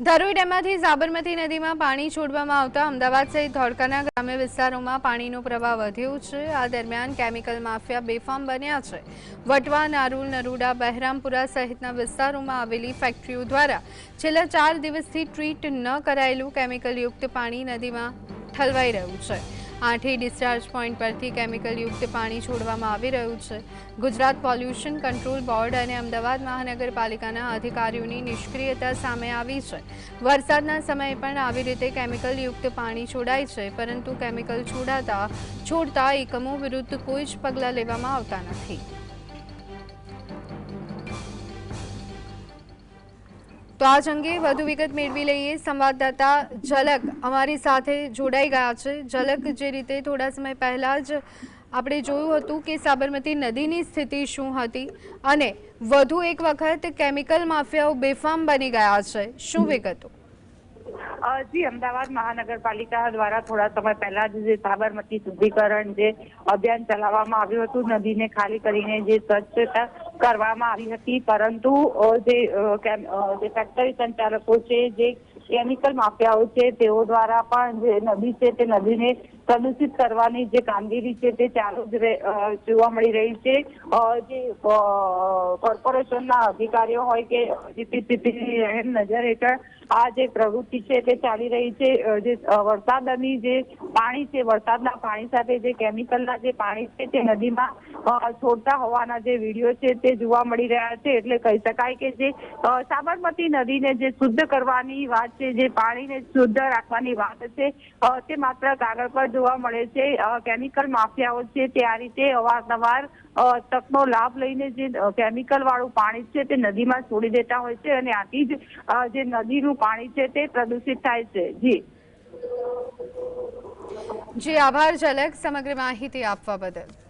ધરોઈ ડેમમાંથી સાબરમતી નદીમાં પાણી છોડવામાં આવતા અમદાવાદ સહિત ધોળકાના ગ્રામ્ય વિસ્તારોમાં પાણીનો પ્રવાહ વધ્યો છે. આ દરમિયાન કેમિકલ માફિયા બેફામ બન્યા છે. વટવા, નારુલ, નરુડા, બહેરામપુરા સહિતના વિસ્તારોમાં આવેલી ફેક્ટરીઓ દ્વારા છેલ્લા ચાર દિવસથી ટ્રીટ ન કરાયેલું કેમિકલયુક્ત પાણી નદીમાં ઠલવાઈ રહ્યું છે. આઠેય ડિસ્ચાર્જ પોઈન્ટ પરથી કેમિકલયુક્ત પાણી છોડવામાં આવી રહ્યું છે. ગુજરાત પોલ્યુશન કંટ્રોલ બોર્ડ અને અમદાવાદ મહાનગરપાલિકાના અધિકારીઓની નિષ્ક્રિયતા સામે આવી છે. વરસાદના સમયે પણ આવી રીતે કેમિકલયુક્ત પાણી છોડાય છે, પરંતુ કેમિકલ છોડાતા છોડતા એકમો વિરુદ્ધ કોઈ જ પગલાં લેવામાં આવતા નથી. તો આ જ અંગે વધુ વિગત મેળવી લઈએ. સંવાદદાતા ઝલક અમારી સાથે જોડાઈ ગયા છે. ઝલક, જે રીતે થોડા સમય પહેલાં જ આપણે જોયું હતું કે સાબરમતી નદીની સ્થિતિ શું હતી અને વધુ એક વખત કેમિકલ માફિયાઓ બેફામ બની ગયા છે. શું વિગતો? જી, અમદાવાદ મહાનગરપાલિકા દ્વારા થોડા સમય પહેલા જે સાબરમતી શુદ્ધિકરણ જે અભિયાન ચલાવવામાં આવ્યું હતું, નદીને ખાલી કરીને જે સ્વચ્છતા કરવામાં આવી હતી. પરંતુ જે જે ફેક્ટરી સંચાલકો છે જે કેમિકલ માફિયાઓ છે, તેઓ દ્વારા પણ જે નદી છે, તે નદીને પ્રદૂષિત કરવાની જે કામગીરી છે, તે ચાલુ જ જોવા મળી રહી છે. જે કોર્પોરેશનના અધિકારીઓ હોય કે નજર હેઠળ આ જે પ્રવૃત્તિ છે, તે ચાલી રહી છે. જે વરસાદની જે પાણી છે, વરસાદના પાણી સાથે જે કેમિકલના જે પાણી છે, તે નદીમાં છોડતા હોવાના જે વીડિયો છે, તે જોવા મળી રહ્યા છે. એટલે કહી શકાય કે જે સાબરમતી નદીને જે શુદ્ધ કરવાની વાત છે, જે પાણીને શુદ્ધ રાખવાની વાત છે તે માત્ર કાગળ પર જોવા મળે છે કેમિકલ માફિયાઓ છે, તે આ રીતે અવારનવાર તકનો લાભ લઈને જે કેમિકલ વાળું પાણી છે, તે નદીમાં છોડી દેતા હોય છે અને આથી જ જે નદીનું પાણી છે, તે પ્રદૂષિત થાય છે. જી. જી, આભાર, ઝલક, સમગ્ર માહિતી આપવા બદલ.